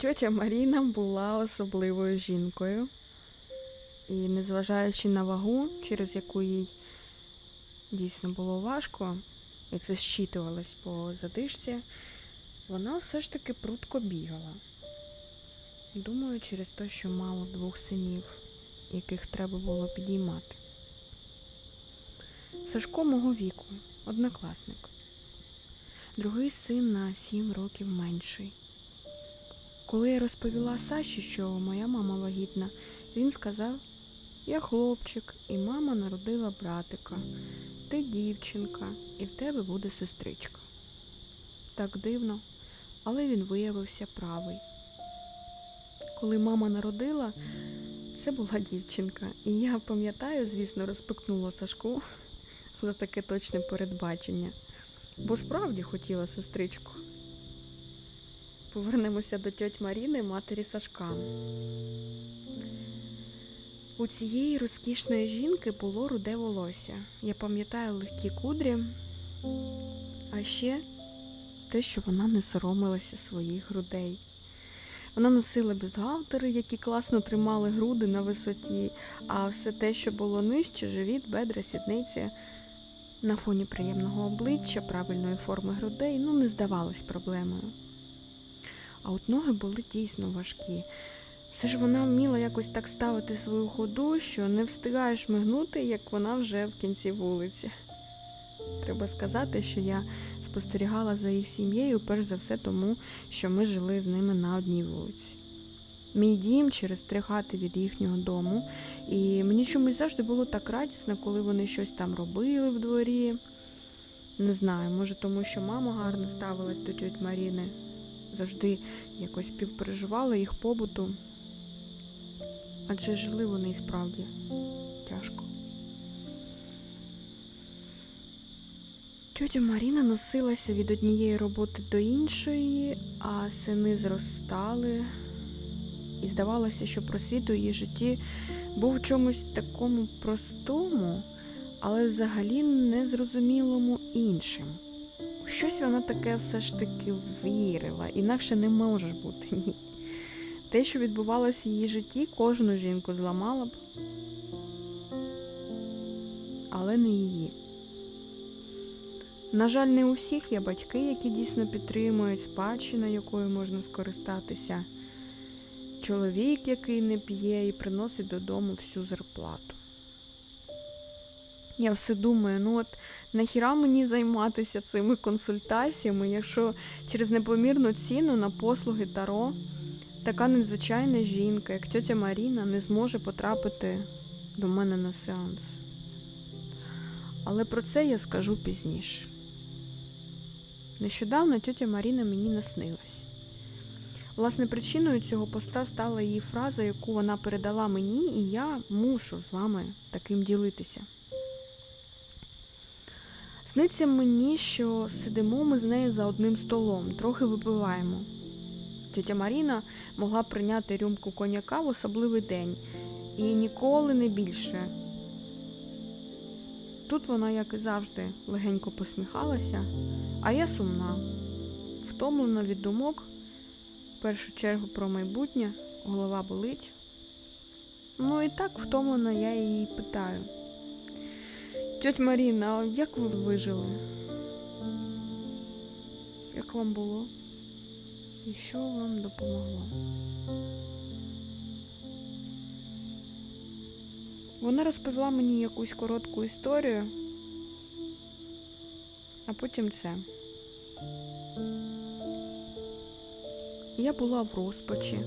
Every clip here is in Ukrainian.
Тьотя Маріна була особливою жінкою. І незважаючи на вагу, через яку їй дійсно було важко, і це щитувалось по задишці, вона все ж таки прудко бігала. Думаю, через те, що мало двох синів, яких треба було підіймати. Сашко мого віку, однокласник. Другий син на сім років менший. Коли я розповіла Саші, що моя мама вагітна, він сказав: Я хлопчик, і мама народила братика. Ти дівчинка, і в тебе буде сестричка. Так дивно, але він виявився правий. Коли мама народила, це була дівчинка, і я пам'ятаю, звісно, розпикнула Сашку за таке точне передбачення, бо справді хотіла сестричку. Повернемося до тьоть Маріни, матері Сашка. У цієї розкішної жінки було руде волосся. Я пам'ятаю легкі кудрі, а ще те, що вона не соромилася своїх грудей. Вона носила бюстгальтери, які класно тримали груди на висоті, а все те, що було нижче, живіт, бедра, сідниці, на фоні приємного обличчя, правильної форми грудей, ну не здавалось проблемою. А от ноги були дійсно важкі. Все ж вона вміла якось так ставити свою ходу, що не встигаєш мигнути, як вона вже в кінці вулиці. Треба сказати, що я спостерігала за їх сім'єю, перш за все тому, що ми жили з ними на одній вулиці. Мій дім через три хати від їхнього дому, і мені чомусь завжди було так радісно, коли вони щось там робили в дворі. Не знаю, може тому, що мама гарно ставилась до тьоть Маріни, завжди якось співпереживала їх побуту. Адже жили вони і справді тяжко. Тьотя Маріна носилася від однієї роботи до іншої, а сини зростали, і здавалося, що просвіт у її житті був в чомусь такому простому, але взагалі незрозумілому іншим. Щось вона таке все ж таки вірила, інакше не може бути ні. Те, що відбувалося в її житті, кожну жінку зламала б, але не її. На жаль, не у всіх є батьки, які дійсно підтримують спадщина, якою можна скористатися, чоловік, який не п'є і приносить додому всю зарплату. Я все думаю, ну от нахіра мені займатися цими консультаціями, якщо через непомірну ціну на послуги Таро така надзвичайна жінка, як тьотя Маріна, не зможе потрапити до мене на сеанс. Але про це я скажу пізніше. Нещодавно тьотя Маріна мені наснилась. Власне, причиною цього поста стала її фраза, яку вона передала мені, і я мушу з вами таким ділитися. Сниться мені, що сидимо ми з нею за одним столом, трохи випиваємо. Тетя Маріна могла прийняти рюмку коньяка в особливий день і ніколи не більше. Тут вона, як і завжди, легенько посміхалася, а я сумна, втомлена від думок, в першу чергу про майбутнє, голова болить. Ну і так втомлена я її питаю. Тьоть Маріна, як ви вижили? Як вам було? І що вам допомогло? Вона розповіла мені якусь коротку історію, а потім це. Я була в розпачі.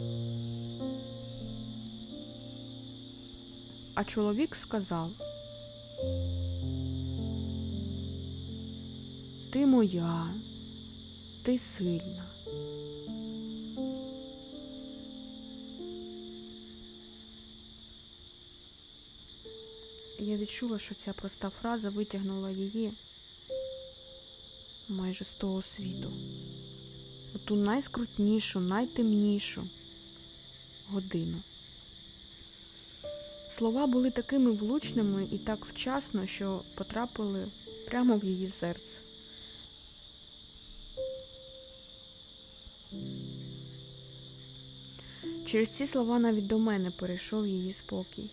А чоловік сказав: Ти моя, ти сильна. Я відчула, що ця проста фраза витягнула її майже з того світу. Ту найскрутнішу, найтемнішу годину. Слова були такими влучними і так вчасно, що потрапили прямо в її серце. Через ці слова навіть до мене перейшов її спокій.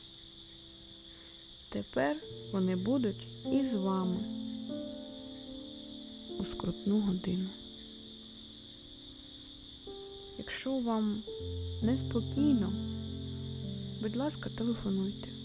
Тепер вони будуть і з вами у скрутну годину. Якщо вам неспокійно, будь ласка, телефонуйте.